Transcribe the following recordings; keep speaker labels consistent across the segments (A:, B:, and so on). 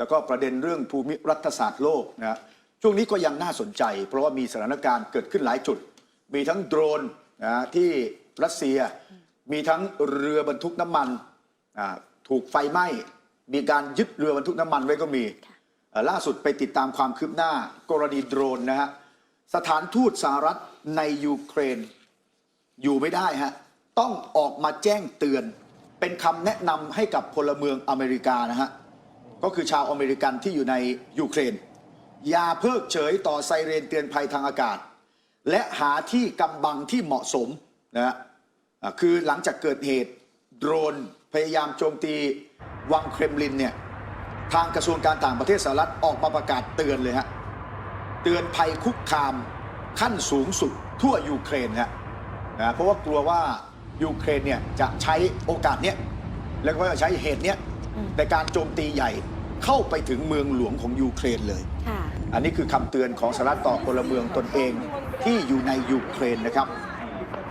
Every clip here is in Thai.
A: แล้วก็ประเด็นเรื่องภูมิรัฐศาสตร์โลกนะฮะช่วงนี้ก็ยังน่าสนใจ เพราะว่ามีสถานการณ์เกิดขึ้นหลายจุด มีทั้งโดรนนะฮะที่รัสเซีย มีทั้งเรือบรรทุกน้ำมันอ่าถูกไฟไหม้ มีการยึดเรือบรรทุกน้ำมันไว้ก็มีเอ่อล่าสุดไปติดตามความคืบหน้ากรณีโดรนนะฮะสถานทูตสหรัฐในยูเครนอยู่ไม่ได้ฮะต้องออกมาแจ้งเตือน เป็นคำแนะนำให้กับพลเมืองอเมริกานะฮะ ก็คือชาวอเมริกันที่อยู่ในยูเครน อย่าเพิกเฉยต่อไซเรนเตือนภัยทางอากาศ และหาที่กำบังที่เหมาะสมนะฮะคือหลังจากเกิดเหตุโดรนพยายามโจมตีวังเครมลินเนี่ยทางกระทรวงการต่างประเทศสหรัฐออกมาประกาศเตือนเลยฮะเตือนภัยคุกคามขั้นสูงสุดทั่วยูเครนฮะนะเพราะว่ากลัวว่ายูเครนเนี่ยจะใช้โอกาสเนี้ยแล้วก็จะใช้เหตุเนี้ย ในการโจมตีใหญ่เข้าไปถึงเมืองหลวงของยูเครนเลย
B: ค่ะ
A: อันนี้คือคำเตือนของสหรัฐต่อพลเมืองตนเองที่อยู่ในยูเครนนะครับ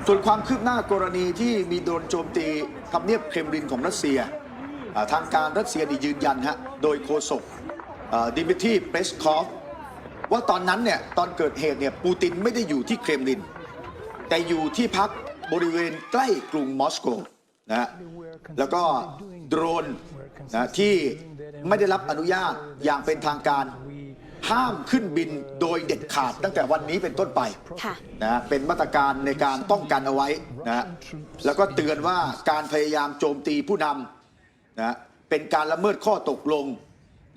A: ส่วนความคืบหน้ากรณีที่มีโดรนโจมตีทำเนียบเครมลินของรัสเซียอ่าทางการรัสเซียนี่ยืนยันฮะโดยโฆษกดิมิทรีเปสคอฟว่าตอนนั้นเนี่ยตอนเกิดเหตุเนี่ยปูตินไม่ได้อยู่ที่เครมลิน แต่อยู่ที่พักบริเวณใกล้กรุงมอสโกนะฮะแล้วก็โดรน นะที่ไม่ได้รับอนุญาตอย่างเป็นทางการห้ามขึ้นบินโดยเด็ดขาดตั้งแต่วันนี้เป็นต้นไป
B: ค่ะ
A: นะฮะเป็นมาตรการในการป้องกันเอาไว้นะฮะแล้วก็เตือนว่าการพยายามโจมตีผู้นำนะฮะเป็นการละเมิดข้อตกลง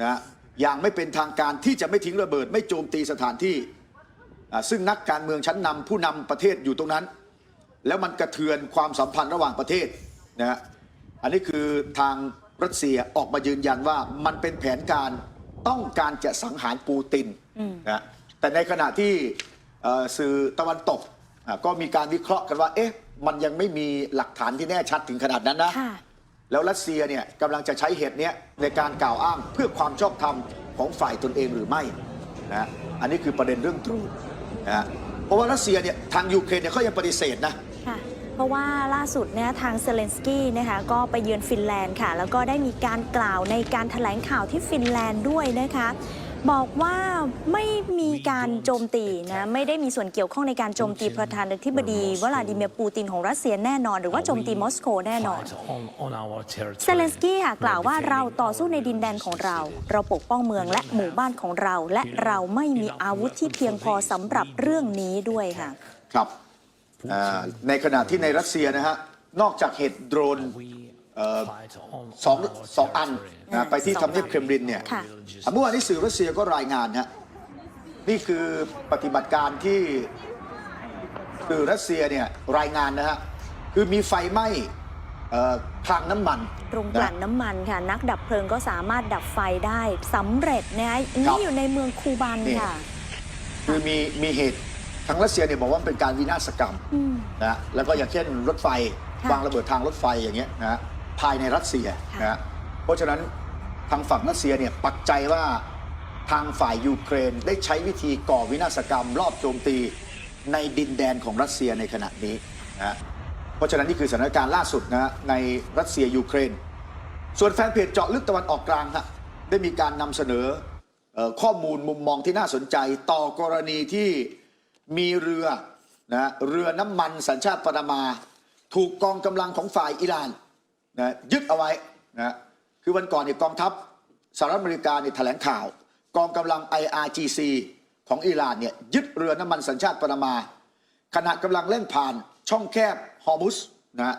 A: นะฮะอย่างไม่เป็นทางการที่จะไม่ทิ้งระเบิด ไม่โจมตีสถานที่อ่าซึ่งนักการเมืองชั้นนำผู้นำประเทศอยู่ตรงนั้น แล้วมันกระเทือนความสัมพันธ์ระหว่างประเทศนะฮะอันนี้คือทาง รัสเซียออกมายืนยันว่ามันเป็นแผนการต้องการจะสังหารปูตินนะฮะแต่ในขณะที่เอ่อสื่อตะวันตกอะก็มีการวิเคราะห์กันว่า เอ๊ะ มันยังไม่มีหลักฐานที่แน่ชัดถึงขนาดนั้นนะ
B: ค่ะ
A: แล้วรัสเซียเนี่ยกำลังจะใช้เหตุเนี้ยในการกล่าวอ้างเพื่อความชอบธรรมของฝ่ายตนเองหรือไม่นะฮะอันนี้คือประเด็นเรื่องตรูนะฮะเพราะว่ารัสเซียเนี่ยทางยูเครนเนี่ยเขายังปฏิเสธนะ
B: ค่ะ เพราะว่าล่าสุดเนี่ยทางเซเลนสกี้นะคะก็ไปเยือนฟินแลนด์ค่ะ แล้วก็ได้มีการกล่าวในการแถลงข่าวที่ฟินแลนด์ด้วยนะคะบอกว่าไม่มีการโจมตีนะไม่ได้มีส่วนเกี่ยวข้องในการโจมตีประธานาธิบดีวลาดิเมียร์ปูตินของรัสเซียแน่นอน หรือว่าโจมตีมอสโกแน่นอนเซเลนสกี้ค่ะกล่าวว่าเราต่อสู้ในดินแดนของเรา เราปกป้องเมืองและหมู่บ้านของเรา และเราไม่มีอาวุธที่เพียงพอสำหรับเรื่องนี้ด้วยค่ะ
A: ครับ อ่าในขณะที่ในรัสเซียนะฮะนอกจากเหตุโดรนเอ่อสองสองอันนะไปที่
B: สอง
A: ทำเนียบเครมลินเนี่ย
B: ค่ะ
A: อะ เมื่อวานนี้สื่อรัสเซียก็รายงานฮะนี่คือปฏิบัติการที่สื่อรัสเซียเนี่ยรายงานนะฮะคือมีไฟไหม้เอ่อคลังน้ำมัน
B: โรงกลั่นน้ำมันค่ะ นักดับเพลิงก็สามารถดับไฟได้สำเร็จนะคะ
A: ครั
B: นี่
A: บ
B: อยู่ในเมืองคูบัน
A: นี่
B: ค่ะ
A: คือมีมีเหตุ ทางรัสเซียเนี่ยบอกว่ามันเป็นการวินาศกรรม
B: อืม
A: นะฮะแล้วก็อย่างเช่นรถไฟ
B: ค่ะ
A: วางระเบิดทางรถไฟอย่างเงี้ยนะฮะภายในรัสเซีย
B: ค่ะ
A: นะฮะเพราะฉะนั้นทางฝั่งรัสเซียเนี่ยปักใจว่าทางฝ่ายยูเครนได้ใช้วิธีก่อวินาศกรรม รอบโจมตีในดินแดนของรัสเซียในขณะนี้นะฮะเพราะฉะนั้นนี่คือสถานการณ์ล่าสุดนะฮะในรัสเซียยูเครน ส่วนแฟนเพจเจาะลึกตะวันออกกลางฮะได้มีการนำเสนอเอ่อข้อมูลมุมมองที่น่าสนใจต่อกรณีที่ มีเรือนะเรือน้ำมันสัญชาติปานามา ถูกกองกำลังของฝ่ายอิหร่านนะยึดเอาไว้นะคือวันก่อนเนี่ยกองทัพสหรัฐอเมริกาเนี่ยแถลงข่าว กองกำลัง IRGC ของอิหร่านเนี่ยยึดเรือน้ำมันสัญชาติปานามา ขณะกำลังเล่นผ่านช่องแคบฮอร์มุสนะ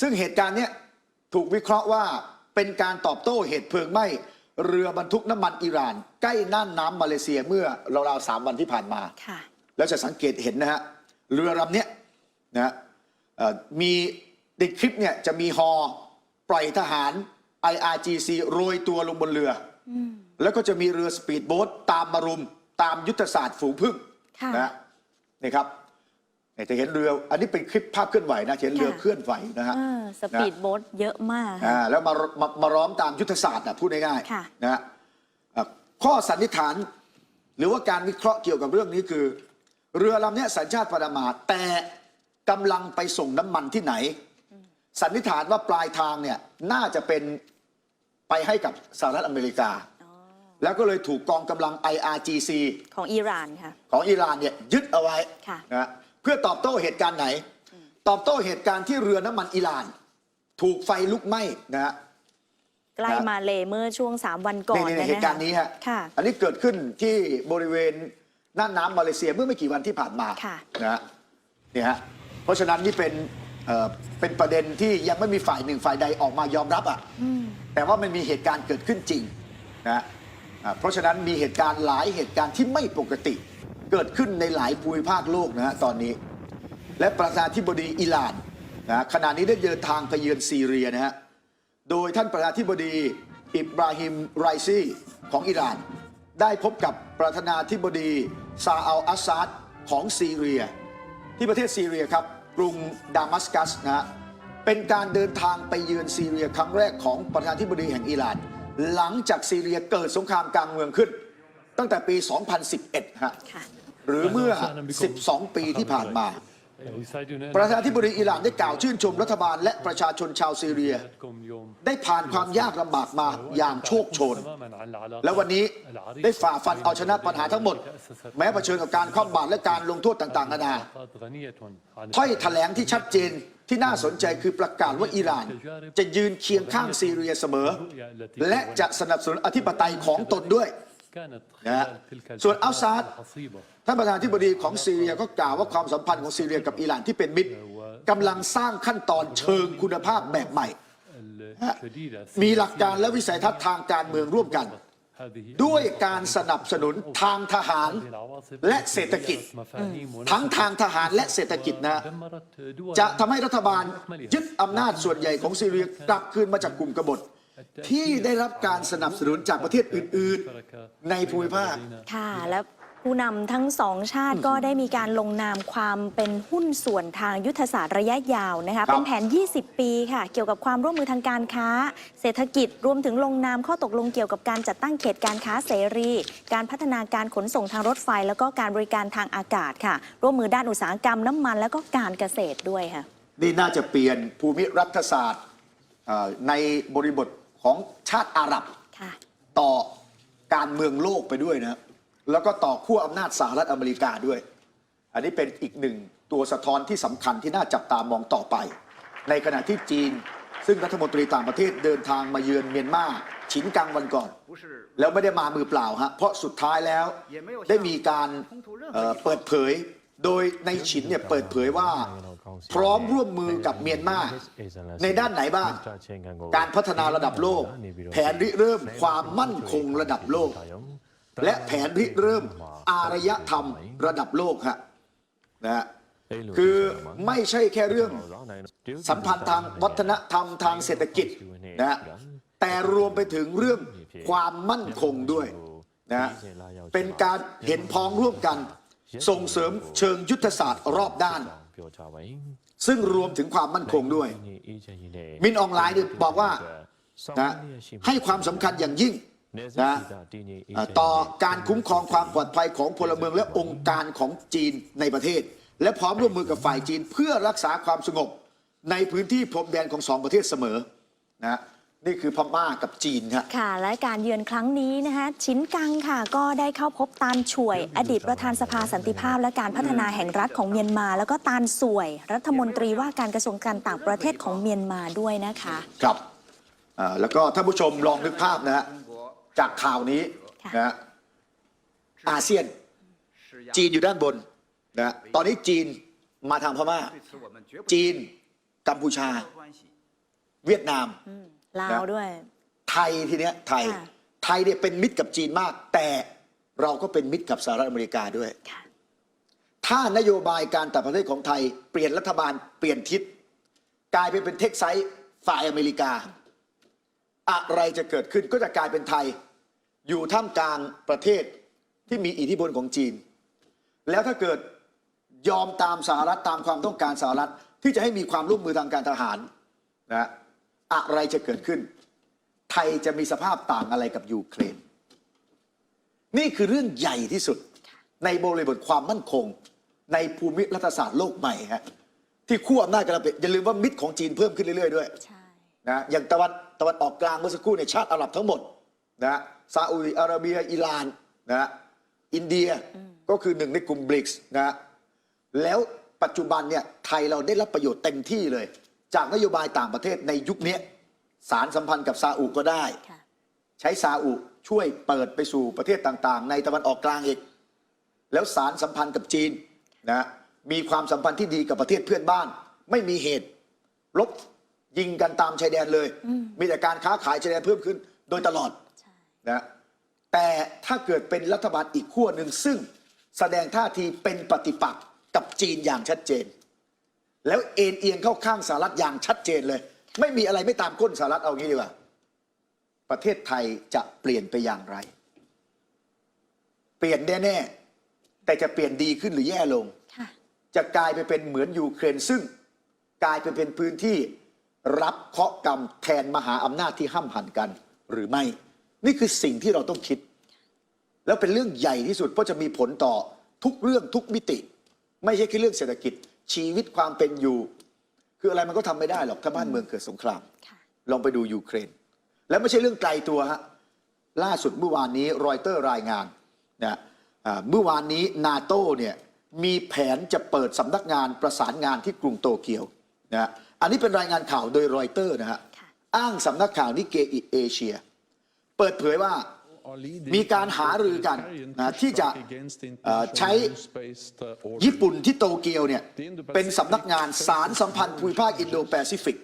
A: ซึ่งเหตุการณ์เนี้ยถูกวิเคราะห์ว่าเป็นการตอบโต้เหตุเพลิงไหม้ เรือบรรทุกน้ำมันอิหร่าน ใกล้น่านน้ำมาเลเซียเมื่อราวๆสามวันที่ผ่านมา
B: ค่ะ
A: แล้วจะสังเกตเห็นนะฮะเรือลำเนี้ยนะฮะเอ่อมีในคลิปเนี่ยจะมีฮอปล่อยทหาร IRGC โรยตัวลงบนเรือแล้วก็จะมีเรือสปีดโบ๊ทตามมารุม ตามยุทธศาสตร์ฝูงพึ่ง
B: ค่ะ
A: นะฮะนี่ครับเนี่ย จะเห็นเรือ อันนี้เป็นคลิปภาพเคลื่อนไหวนะจะเห็นเรือ
B: ค่ะ
A: เคลื่อนไหวนะฮะ
B: เออสปีดโบ๊ทเยอะมาก
A: อ่า
B: ค่ะ
A: แล้วมามามาล้อมตามยุทธศาสตร์นะพูดง่าย
B: ค่ะ
A: ๆนะฮะอะข้อสันนิษฐาน หรือว่าการวิเคราะห์เกี่ยวกับเรื่องนี้คือ เรือลำเนี้ยสัญชาติปานามาแต่กำลังไปส่งน้ำมันที่ไหน สันนิษฐานว่าปลายทางเนี่ยน่าจะเป็นไปให้กับสหรัฐอเมริกา
B: อ๋อ
A: แล้วก็เลยถูกกองกำลัง IRGC
B: ของอิหร่านค่ะ
A: ของอิหร่านเนี่ยยึดเอาไว้
B: ค่ะ
A: นะ เพื่อตอบโต้เหตุการณ์ไหน ตอบโต้เหตุการณ์ที่เรือน้ำมันอิหร่าน ถูกไฟลุกไหม้นะฮะ
B: ใกล้
A: นะ
B: มาเลยเมื่อช่วง 3 วันก่อน
A: นี่
B: นะ
A: ๆเหตุการณ์นี้ฮะ
B: ค่ะ
A: อันนี้เกิดขึ้นที่บริเวณน่านน้ำมาเลเซียเมื่อไม่กี่วันที่ผ่านมา
B: ค่ะ
A: นะฮะเนี่ยฮะเพราะฉะนั้นนี่เป็นเอ่อเป็นประเด็นที่ยังไม่มีฝ่ายหนึ่งฝ่ายใดออกมายอมรับอะ
B: อืม
A: แต่ว่ามันมีเหตุการณ์เกิดขึ้นจริงนะฮะอ่าเพราะฉะนั้นมีเหตุการณ์หลายเหตุการณ์ที่ไม่ปกติ เกิดขึ้นในหลายภูมิภาคโลกนะฮะตอนนี้ และประธานธิบดีอิหร่านนะขณะนี้ได้เดินทางไปเยือนซีเรียนะฮะโดยท่านประธานธิบดีอิบราฮิมไรซีของอิหร่าน ได้พบกับประธานาธิบดีซาอัลอาซาดของซีเรีย ที่ประเทศซีเรียครับกรุงดามัสกัสนะฮะเป็นการเดินทางไปเยือนซีเรียครั้งแรกของประธานาธิบดีแห่งอิหร่าน หลังจากซีเรียเกิดสงครามกลางเมืองขึ้น ตั้งแต่ปี 2011ฮะ หรือเมื่อ 12 ปีที่ผ่านมา ประธานาธิบดีอิหร่านได้กล่าวชื่นชมรัฐบาลและประชาชนชาวซีเรีย ได้ผ่านความยากลำบากมาอย่างโชคโชน และวันนี้ได้ฝ่าฟันเอาชนะปัญหาทั้งหมด แม้เผชิญกับการคว่ำบาตรและการลงโทษต่างๆนานาถ้อยแถลงที่ชัดเจนที่น่าสนใจคือประกาศว่าอิหร่าน จะยืนเคียงข้างซีเรียเสมอ และจะสนับสนุนอธิปไตยของตนด้วยนะส่วนอัลซาด ท่านประธานาธิบดีของซีเรียก็กล่าวว่าความสัมพันธ์ของซีเรียกับอิหร่านที่เป็นมิตรกำลังสร้างขั้นตอนเชิงคุณภาพแบบใหม่ มีหลักการและวิสัยทัศน์ทางการเมืองร่วมกัน ด้วยการสนับสนุนทางทหารและเศรษฐกิจ ทั้งทางทหารและเศรษฐกิจนะ จะทำให้รัฐบาลยึดอำนาจส่วนใหญ่ของซีเรียกลับคืนมาจากกลุ่มกบฏที่ได้รับการสนับสนุนจากประเทศอื่น ๆ ในภูมิภาค
B: ค่ะและ ผู้นำทั้งสองชาติก็ได้มีการลงนามความเป็นหุ้นส่วนทางยุทธศาสตร์ระยะยาวนะคะ
A: ครับ
B: เป็นแผน 20 ปีค่ะ เกี่ยวกับความร่วมมือทางการค้า เศรษฐกิจรวมถึงลงนามข้อตกลงเกี่ยวกับการจัดตั้งเขตการค้าเสรี การพัฒนาการขนส่งทางรถไฟ แล้วก็การบริการทางอากาศค่ะ ร่วมมือด้านอุตสาหกรรมน้ำมัน แล้วก็การเกษตรด้วยค่ะ
A: นี่น่าจะเปลี่ยนภูมิรัฐศาสตร์เอ่อในบริบทของชาติอาหรับ
B: ค่ะ
A: ต่อการเมืองโลกไปด้วยนะ แล้วก็ต่อขั้วอำนาจสหรัฐอเมริกาด้วย อันนี้เป็นอีกหนึ่งตัวสะท้อนที่สำคัญที่น่าจับตามองต่อไป ในขณะที่จีน ซึ่งรัฐมนตรีต่างประเทศเดินทางมาเยือนเมียนมาฉินกังวันก่อน แล้วไม่ได้มามือเปล่าฮะเพราะสุดท้ายแล้วได้มีการเเปิดเผยโดยในฉินเนี่ยเปิดเผยว่า พร้อมร่วมมือกับเมียนมาในด้านไหนบ้าง การพัฒนาระดับโลก แผนริเริ่มความมั่นคงระดับโลก และแผนริเริ่มอารยธรรมระดับโลกฮะนะฮะคือไม่ใช่แค่เรื่องสัมพันธ์ทางวัฒนธรรมทางเศรษฐกิจนะฮะแต่รวมไปถึงเรื่องความมั่นคงด้วยนะฮะเป็นการเห็นพ้องร่วมกัน ส่งเสริมเชิงยุทธศาสตร์รอบด้าน ซึ่งรวมถึงความมั่นคงด้วย มินออนไลน์เนี่ยบอกว่านะให้ความสำคัญอย่างยิ่ง นะเอ่อต่อการคุ้มครองความปลอดภัยของพลเมืองและองค์การของจีนในประเทศ และพร้อมร่วมมือกับฝ่ายจีนเพื่อรักษาความสงบ ในพื้นที่พรมแดนของสองประเทศเสมอนะนี่คือพม่ากับจีนครับ
B: ค่ะ และการเยือนครั้งนี้นะคะชินกังค่ะ ก็ได้เข้าพบตานช่วย อดีตประธานสภาสันติภาพ และการพัฒนาแห่งรัฐของเมียนมา แล้วก็ตานสวย รัฐมนตรีว่าการกระทรวงการต่างประเทศของเมียนมาด้วยนะคะ
A: ครับอ่าแล้วก็ท่านผู้ชมลองนึกภาพนะฮะ จากข่าวนี้
B: ค่ะ
A: นะฮะอาเซียน จีนอยู่ด้านบนนะฮะตอนนี้จีนมาทางพม่า จีน กัมพูชา เวียดนาม
B: ลาวด้วย
A: ไทยทีเนี้ยไทย
B: ค่ะ
A: ไทยเนี่ยเป็นมิตรกับจีนมาก แต่เราก็เป็นมิตรกับสหรัฐอเมริกาด้วย
B: ค่ะ
A: ถ้านโยบายการต่างประเทศของไทย เปลี่ยนรัฐบาลเปลี่ยนทิศ กลายไปเป็นเท็กไซส์ฝ่ายอเมริกา อะไรจะเกิดขึ้นก็จะกลายเป็นไทย อยู่ท่ามกลางประเทศที่มีอิทธิพลของจีน แล้วถ้าเกิดยอมตามสหรัฐตามความต้องการสหรัฐที่จะให้มีความร่วมมือทางการทหารนะอะไรจะเกิดขึ้น ไทยจะมีสภาพต่างอะไรกับยูเครน นี่คือเรื่องใหญ่ที่สุดในบริบทความมั่นคง ในภูมิรัฐศาสตร์โลกใหม่ฮะที่ขั้วอำนาจกำลังเป็นอย่าลืมว่ามิตรของจีนเพิ่มขึ้นเรื่อยๆด้วย
B: ใช่
A: นะอย่างตะวันตะวันออกกลางเมื่อสักครู่ในยชาติอาหรับทั้งหมดนะฮะ ซาอุดิอาระเบียอิหร่านนะฮะอินเดียก็คือหนึ่งในกลุ่มบริกส์นะฮะแล้วปัจจุบันเนี่ยไทยเราได้รับประโยชน์เต็มที่เลย จากนโยบายต่างประเทศในยุคนี้สารสัมพันธ์กับซาอุก็ได้
B: ค่ะ
A: ใช้ซาอุช่วยเปิดไปสู่ประเทศต่างๆ ในตะวันออกกลางอีก แล้วสารสัมพันธ์กับจีนนะมีความสัมพันธ์ที่ดีกับประเทศเพื่อนบ้าน ไม่มีเหตุลบยิงกันตามชายแดนเลย มีแต่การค้าขายชายแดนเพิ่มขึ้นโดยตลอด
B: ใช่
A: นะแต่ถ้าเกิดเป็นรัฐบาลอีกขั้วหนึ่งซึ่งแสดงท่าทีเป็นปฏิปักษ์กับจีนอย่างชัดเจน แล้วเอ็นเอียงเข้าข้างสหรัฐอย่างชัดเจนเลย ไม่มีอะไรไม่ตามก้นสหรัฐเอางี้ดีกว่า ประเทศไทยจะเปลี่ยนไปอย่างไร เปลี่ยนแน่ๆแต่จะเปลี่ยนดีขึ้นหรือแย่ลง
B: ค่ะ
A: จะกลายไปเป็นเหมือนยูเครนซึ่ง กลายไปเป็นพื้นที่รับเคราะห์กรรมแทนมหาอำนาจที่ห้ำหันกันหรือไม่ นี่คือสิ่งที่เราต้องคิด แล้วเป็นเรื่องใหญ่ที่สุด เพราะจะมีผลต่อทุกเรื่องทุกมิติ ไม่ใช่แค่เรื่องเศรษฐกิจ ชีวิตความเป็นอยู่ คืออะไรมันก็ทำไม่ได้หรอกถ้าบ้านเมืองเกิดสงคราม
B: ค่ะ
A: ลองไปดูยูเครน แล้วไม่ใช่เรื่องไกลตัวฮะล่าสุดเมื่อวานนี้รอยเตอร์รายงานนะอ่าเมื่อวานนี้นาโต้เนี่ยมีแผนจะเปิดสำนักงานประสานงานที่กรุงโตเกียวนะฮะอันนี้เป็นรายงานข่าวโดยรอยเตอร์นะฮะ
B: ค่ะ
A: อ้างสำนักข่าวนิเกอิเอเชีย เปิดเผยว่ามีการหารือกันนะที่จะใช้ญี่ปุ่นที่โตเกียวเนี่ยเป็นสำนักงานสารสัมพันธ์ภูมิภาคอินโดแปซิฟิก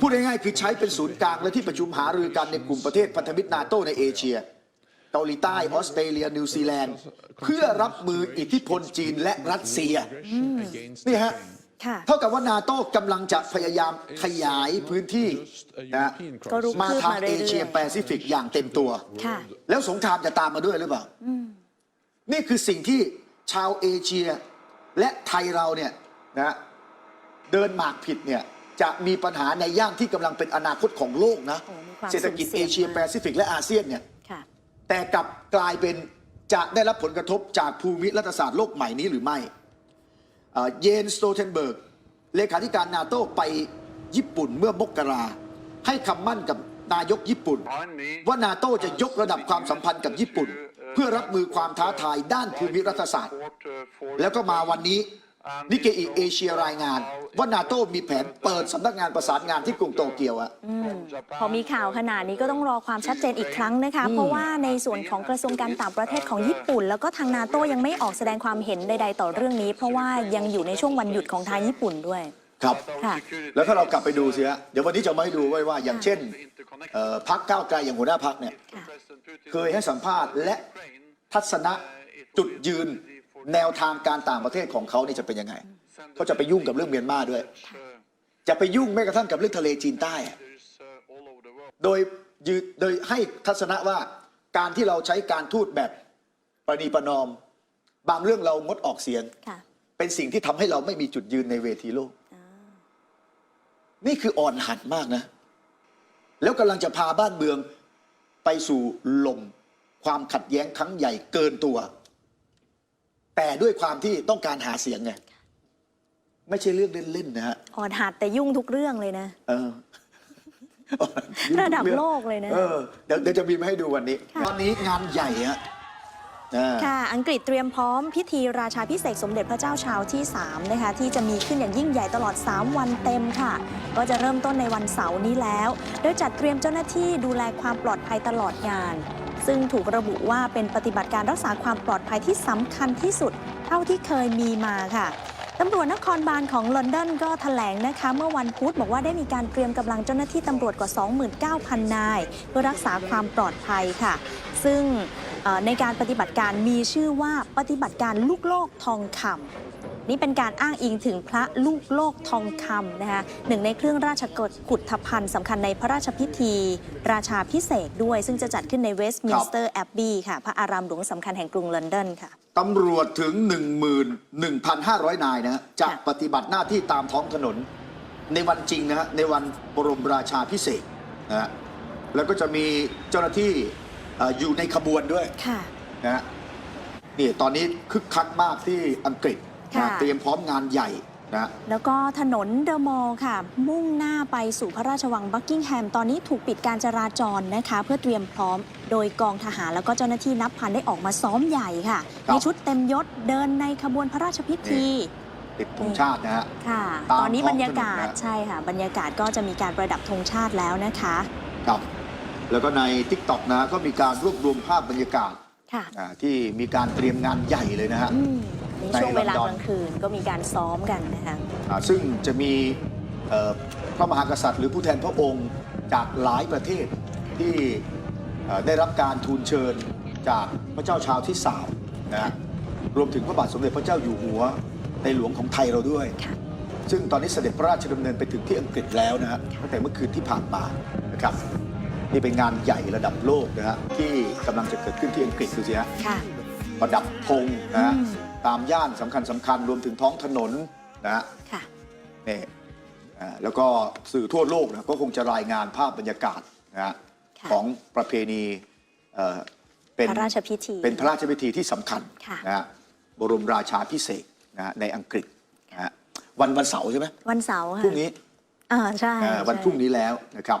A: พูดง่ายๆคือใช้เป็นศูนย์กลางและที่ประชุมหารือกันในกลุ่มประเทศพันธมิตรนาโตในเอเชีย เกาหลีใต้ ออสเตรเลีย นิวซีแลนด์ เพื่อรับมืออิทธิพลจีนและรัสเซียนี่ฮะ
B: ค่ะ
A: เท่ากับว่านาโต้กำลังจะพยายามขยายพื้นที่นะ
B: ก็รุก
A: มาทางเอเชียแปซิฟิกอย่างเต็มตัว
B: ค่ะ
A: แล้วสงครามจะตามมาด้วยหรือเปล่า นี่คือสิ่งที่ชาวเอเชียและไทยเราเนี่ยนะเดินหมากผิดเนี่ยจะมีปัญหาในย่านที่กำลังเป็นอนาคตของโลกนะ
B: โอ้มีความ
A: เศรษฐกิจ
B: สุ่มเสี่
A: เอย
B: ง
A: เชีย
B: มาก
A: แปซิฟิกและอาเซียนเนี่ย
B: ค่ะ
A: แต่กลับกลายเป็นจะได้รับผลกระทบจากภูมิรัฐศาสตร์โลกใหม่นี้หรือไม่ เยนสโตเทนเบิร์กเลขาธิการนาโต้ไปญี่ปุ่นเมื่อมกราให้คำมั่นกับนายกญี่ปุ่น ว่านาโต้จะยกระดับความสัมพันธ์กับญี่ปุ่น เพื่อรับมือความท้าทายด้านภูมิรัฐศาสตร์ แล้วก็มาวันนี้ นิเกอิเอเชียรายงาน ว่านาโต้มีแผนเปิดสำนักงานประสานงานที่กรุงโตเกียวอะ
B: พอมีข่าวขนาดนี้ก็ต้องรอความชัดเจนอีกครั้งนะคะ เพราะว่าในส่วนของกระทรวงการต่างประเทศของญี่ปุ่น แล้วก็ทางนาโต้ยังไม่ออกแสดงความเห็นใดๆต่อเรื่องนี้ เพราะว่ายังอยู่ในช่วงวันหยุดของทางญี่ปุ่นด้วย
A: ครับ
B: ค่ะ
A: แล้วถ้าเรากลับไปดูสิฮะเดี๋ยววันนี้จะมาให้ดูไว้ว่า อย่างเช่นเอ่อพักก้าวไกลอย่างหัวหน้าพักเนี่ย
B: ค่ะ
A: เคยให้สัมภาษณ์และทัศนะจุดยืน แนวทางการต่างประเทศของเขานี่จะเป็นยังไงเขาจะไปยุ่งกับเรื่องเมียนมาด้วย จะไปยุ่งแม้กระทั่งกับเรื่องทะเลจีนใต้อะโดยยืนโดยให้ทัศนะว่าการที่เราใช้การทูตแบบประนีประนอม บางเรื่องเรางดออกเสียง
B: ค่ะ
A: เป็นสิ่งที่ทำให้เราไม่มีจุดยืนในเวทีโลก นี่คืออ่อนหัดมากนะ แล้วกำลังจะพาบ้านเมืองไปสู่ลมความขัดแย้งครั้งใหญ่เกินตัว แต่ด้วยความที่ต้องการหาเสียงไงไม่ใช่เรื่องเล่นๆนะฮะ
B: อ่อนหัดแต่ยุ่งทุกเรื่องเลยนะ
A: เออ
B: ระดับโลกเลยนะ
A: เออเดี๋ยวเดี๋ยวจะมีมาให้ดูวันนี้
B: ค่ะ
A: ตอนนี้งานใหญ่ฮะอ่า
B: ค่ะ อังกฤษเตรียมพร้อมพิธีราชาพิเศษกสมเด็จพระเจ้าชาวที่ 3 นะคะ ที่จะมีขึ้นอย่างยิ่งใหญ่ตลอด 3 วันเต็มค่ะ ก็จะเริ่มต้นในวันเสาร์นี้แล้ว โดยจัดเตรียมเจ้าหน้าที่ดูแลความปลอดภัยตลอดงาน ซึ่งถูกระบุว่าเป็นปฏิบัติการรักษาความปลอดภัยที่สำคัญที่สุดเท่าที่เคยมีมาค่ะตำรวจนครบาลของลอนดอนก็แถลงนะคะ เมื่อวันพุธบอกว่าได้มีการเตรียมกำลังเจ้าหน้าที่ตำรวจกว่า 29,000 นาย เพื่อรักษาความปลอดภัยค่ะ ซึ่งในการปฏิบัติการมีชื่อว่าปฏิบัติการลูกโลกทองคำ นี่เป็นการอ้างอิงถึงพระลูกโลกทองคำนะคะหนึ่งในเครื่องราชกุฏภัณฑ์สำคัญในพระราชพิธี ราชาพิเศษกด้วย ซึ่งจะจัดขึ้นในเวสต์มินสเตอร์แอบบีค่ะ พระอารามหลวงสำคัญแห่งกรุงลอนดอนค่ะ
A: ตำรวจถึง 11,500 นายนะฮะจะ
B: ค่ะ
A: ปฏิบัติหน้าที่ตามท้องถนน ในวันจริงนะฮะในวันบรมราชาพิเศษกนะฮะแล้วก็จะมีเจ้าหน้าที่เอ่ออยู่ในขบวนด้วย
B: ค่ะ
A: นะฮะนี่ตอนนี้คึกคักมากที่อังกฤษ
B: ค่ะ
A: นะเตรียมพร้อมงานใหญ่นะ
B: แล้วก็ถนนเดอะมอลล์ค่ะ มุ่งหน้าไปสู่พระราชวังบักกิงแฮม ตอนนี้ถูกปิดการจราจรนะคะ เพื่อเตรียมพร้อมโดยกองทหารแล้วก็เจ้าหน้าที่นับพันได้ออกมาซ้อมใหญ่ค่ะ
A: ครับ
B: ในชุดเต็มยศเดินในขบวนพระราชพิธี
A: ติดธงชาตินะฮะ
B: ค่ะ
A: ตาม
B: ตอนนี้
A: ท้อง
B: บรรยากาศ
A: ถนนนะ
B: ใช่ค่ะ บรรยากาศก็จะมีการประดับธงชาติแล้วนะคะ
A: ครับแล้วก็ใน t ิ k t o k นะก็มีการรวบรวมภาพบรรยากาศ
B: ค่ะ
A: อ่าที่มีการเตรียมงานใหญ่เลยนะฮะ
B: อืม ใน
A: ใน
B: ช่วงเวลา
A: ลอนดอน
B: กลางคืนก็มีการซ้อมกันนะคะ
A: อ่าซึ่งจะมีเอ่อพระมหากษัตริย์ หรือผู้แทนพระองค์จากหลายประเทศที่เอ่อได้รับการทูลเชิญจากพระเจ้าชาวที่สามนะฮะรวมถึงพระบาทสมเด็จพระเจ้าอยู่หัวในหลวงของไทยเราด้วย
B: ค่ะ
A: ซึ่งตอนนี้เสด็จพระราชดำเนินไปถึงที่อังกฤษแล้วนะฮะตั้งแต่เมื่อคืนที่ผ่านมานะครับนี่เป็นงานใหญ่ระดับโลกนะฮะที่กำลังจะเกิดขึ้นที่อังกฤษดูสิฮะ
B: ค่ะ
A: ประดับธงนะฮะ
B: อืม
A: ตามย่านสำคัญสำคัญรวมถึงท้องถนนนะฮะ
B: ค่ะ
A: นี่อ่าแล้วก็สื่อทั่วโลกนะก็คงจะรายงานภาพบรรยากาศนะฮะ
B: ค่ะ
A: ของประเพณีเอ่อเป็น
B: พระราชพิธี
A: เป็นพระราชพิธีที่สำคัญ
B: ค่ะ
A: นะฮะบรมราชาพิเศษกนะฮะในอังกฤษนะฮะวันวันเสาร์ใช่ไหม
B: วันเสาร์ค่ะ
A: พรุ่งนี้
B: อ่าใช่
A: อ่าวัน
B: ใช่
A: พรุ่งนี้แล้วนะครับ